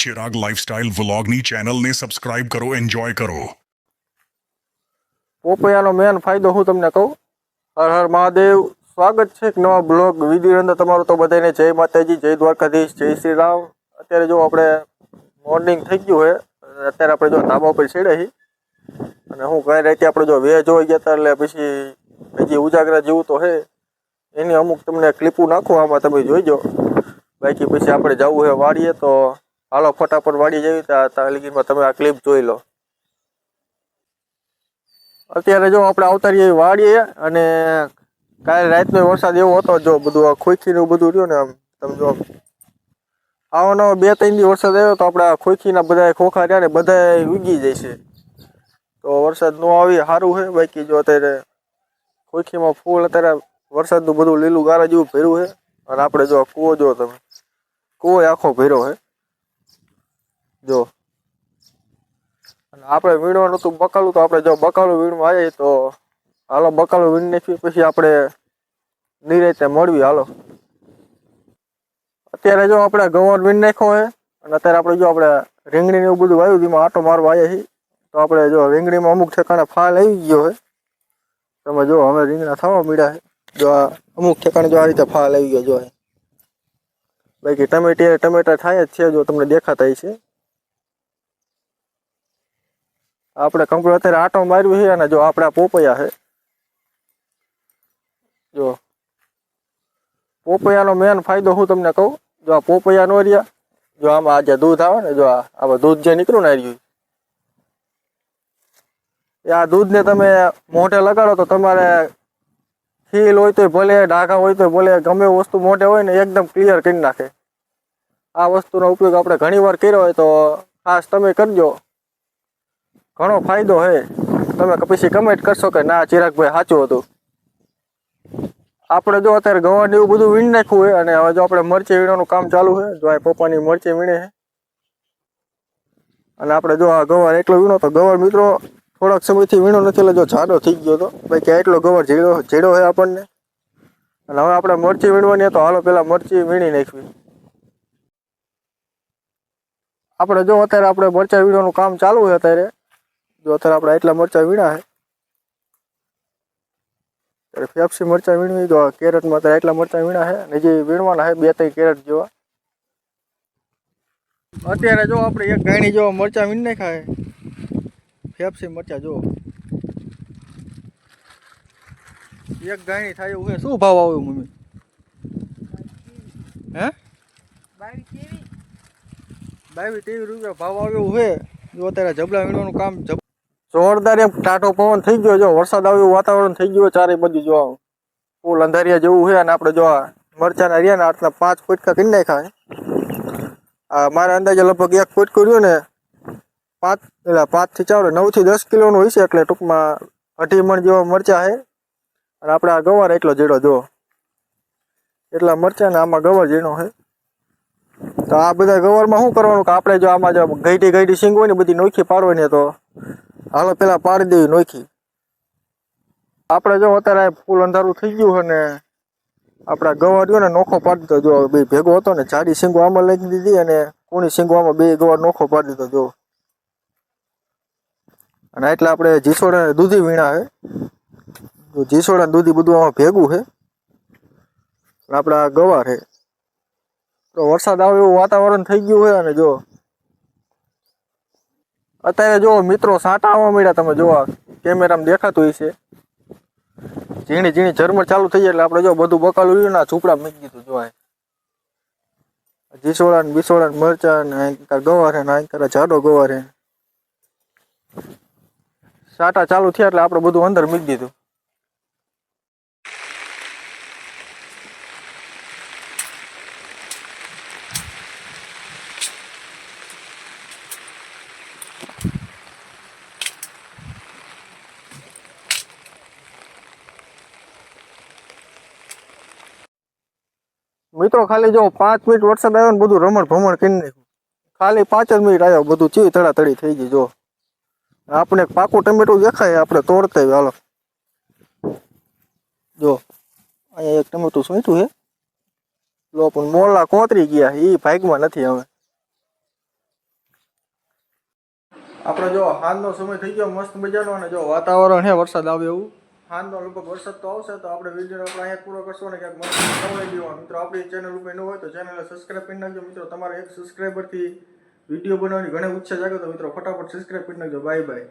Chirag lifestyle વ્લોગની ચેનલને subscribe કરો enjoy કરો. પોપૈયાનો મેન ફાયદો હું તમને કહું, હર હર મહાદેવ, સ્વાગત છે એક નવા બ્લોગ વીડિયો અંદર. તમારું તો બધાને જય માતાજી, જય દ્વારકાધીશ, જય શ્રી રામ. અત્યારે જો આપણે મોર્નિંગ થઈ ગયું છે, અત્યારે આપણે જો ધાબા ઉપર છીએ. અને હું કઈ રીતે આપણે જો વેજ હોય ગયા હતા, એટલે પછી હજી ઉજાગરા જેવું તો છે. એની અમુક તમને ક્લિપો નાખું, આમાં તમે જોઈજો બાકી પછી આપણે જવું હોય વાડીએ, તો હાલો ફટાફટ વાળી જવી ત્યાં ત્યાં લગીમાં તમે આ ક્લિપ જોઈ લો. અત્યારે જો આપણે આવતા રહીએ વાડીએ અને કાલે રાતનો વરસાદ એવો હતો, જો બધું ખોખીનું બધું રહ્યું ને આમ, તમે જો આવાનો બે ત્રણ દી વરસાદ આવ્યો તો આપણા ખોખીના બધા ખોખા રહ્યા ને બધા ઉગી છે. તો વરસાદ ન આવી સારું છે બાકી જો અત્યારે ખોખીમાં ફૂલ, અત્યારે વરસાદનું બધું લીલું ગારા જેવું ભર્યું છે અને આપણે જો કૂવો જો તમે, કૂવો આખો ભર્યો છે જો. અને આપણે વીણવાનું હતું બકાલું, તો આપણે જો બકાલું વીણવા આવીએ તો હાલો, બકાલું વીણ નાખીએ, પછી આપણે નિરાતે મળવી હાલો. અત્યારે જો આપણે ગવર વીણ નાખ્યો હે, અને અત્યારે આપણે જો આપણે રીંગણી ને એવું બધું વાવ્યું તેમાં આટો મારવા આવ્યા છીએ, તો આપણે જો રીંગણીમાં અમુક ઠેકાણે ફાલ આવી ગયો હે. તમે જો હવે રીંગણા થવા મળ્યા છે જો આ અમુક ઠેકાણે જો આ રીતે ફાલ આવી ગયો જો બાકી ટમેટી, ટમેટા થાય જ છે, જો તમને દેખાતા છે આપણે કંપની અત્યારે આટો માર્યું છે અને જો આપણે પોપૈયા છે. જો. પોપૈયાનો મેન ફાયદો હું તમને કહું, જો આ પોપૈયા નો રહ્યા, જો આમાં આજે દૂધ આવે ને જો આ દૂધ જે નીકળું ને રહ્યું એ આ દૂધને તમે મોઢે લગાડો તો તમારે ખીલ હોય તો ભલે, ડાઘા હોય તો ભલે, ગમે વસ્તુ મોઢે હોય ને એકદમ ક્લિયર કરી નાખે. આ વસ્તુનો ઉપયોગ આપણે ઘણી વાર કર્યો હોય તો ખાસ તમે કરજો. ઘણો ફાયદો હે. તમે પછી કમેન્ટ કરશો કે ના, ચિરાગભાઈ સાચું હતું. આપણે જો અત્યારે ગવાને એવું બધું વીણ નાખ્યું હોય અને હવે જો આપણે મરચી વીણવાનું કામ ચાલુ છે જો આ પપ્પાની મરચી વીણે છે અને આપણે જો આ ગવાર એટલો વીણો તો ગવાર મિત્રો થોડાક સમયથી વીણો નથી, એટલે જો જાડો થઈ ગયો હતો ભાઈ કે એટલો ગવાર ઝીડો ઝીડો છે આપણને. અને હવે આપણે મરચી વીણવાની હોય તો હાલો પેલા મરચી વીણી નાખવી. આપણે જો અત્યારે આપણે મરચા વીણવાનું કામ ચાલુ છે અત્યારે. જો અત્યારે આપણે એટલા મરચાં વીણા છે. ત્યારે ફેફસી મરચાં વીણવી તો કેરેટમાં અત્યારે એટલા મરચાં વીણા છે અને જે વીણવાના છે બે ત્રણ કેરેટ જેવા. અત્યારે જો આપણે એક ગાયણી જો મરચાં વીણ નાખ્યા છે. ફેફસી મરચાં જો એક ગાયણી થાય એવું શું ભાવ આવ્યો મમ્મી? હે? બાવીસ તેવી રૂપિયા ભાવ આવ્યો છે. જો અત્યારે જબલા વીણવાનું કામ જોરદાર એમ ટાટો પવન થઈ ગયો જો. વરસાદ આવ્યું, વાતાવરણ થઈ ગયું ચારે બાજુ જો ફૂલ અંધારિયા જેવું છે અને આપણે જો મરચાના રહ્યા ને આટલા પાંચ ફૂટકા કરી નાખ્યા મારા અંદાજે લગભગ એક ફૂટ કર્યું ને પાંચ, એટલે પાંચથી ચાર નવથી દસ કિલોનું છે એટલે ટૂંકમાં અઢી મણ જેવા મરચા છે. અને આપણે આ ગવાર એટલો જેડો જો. એટલા મરચા ને આમાં ગવાર ઝીણો છે. તો આ બધા ગવારમાં શું કરવાનું કે આપણે જો આમાં જો ગઈટી ગઈટી સિંગ હોય ને બધી નોખી પાડવાની તો હાલો પેલા પાડી દેવી નોખી. આપણે જો અત્યારે ફૂલ અંધારું થઈ ગયું છે ને, આપણા રહ્યો ને નોખો પાડી દીધો. જો બે ભેગો હતો ને, જાડી સિંગો આમાં લઈ દીધી અને કોની સિંગો આમાં બે ગવાડ નોખો પાડી દીધો, જો. અને એટલે આપણે જીસોડા દૂધી વીણા છે. જીસોડા દૂધી બધું આમાં ભેગું છે. આપણા ગવાર છે. તો વરસાદ આવે એવું વાતાવરણ થઈ ગયું છે અને જો અત્યારે જો મિત્રો સાટા આવવા મળ્યા તમે જોવા, કેમેરામાં દેખાતું હશે. ઝીણી ઝીણી ઝરમર ચાલુ થઈ જાય એટલે આપણે જો બધું બકાલું રહ્યું ને ઝૂપડા મૂકી દીધું જોવાય જીસોળા ને બિસોળા ને મરચા ને અહીં ગવાર ને અહીં જાડો ગવાર. સાટા ચાલુ થયા એટલે આપણે બધું અંદર મૂકી દીધું. મિત્રો, ખાલી જો પાંચ મિનિટ વરસાદ આવ્યો ને બધું રમણ ભમણ કરી નાખ્યું. ખાલી પાંચ જ મિનિટ આવ્યો, બધું ચી તડા તડી થઈ ગઈ, જો. આપણે પાકું ટમેટું દેખાય, આપણે તોડતા હાલો. જો, અહીંયા એક ટમેટું સોંટ્યું છે. લો, પણ મોલા કોતરી ગયા એ ભાગમાં નથી હવે. આપણે જો, હાલનો સમય થઈ ગયો, મસ્ત મજાનો, અને જો વાતાવરણ છે, વરસાદ આવે એવું. હાંજનો લગભગ વરસાદ તો આવશે, તો આપણે વીડિયો આપણે અહીંયા પૂરો કરશો ને ક્યાંક મને ખવડાવી દેવાનું. મિત્રો, આપણી ચેનલ ઉપર ન હોય તો ચેનલને સબસ્ક્રાઈબ કરી નાખજો. મિત્રો, તમારા એક સબસ્ક્રાઈબરથી વીડિયો બનાવવાની ઘણી ઈચ્છા જાગે તો મિત્રો, ફટાફટ સબસ્ક્રાઈબ કરી નાખજો. Bye bye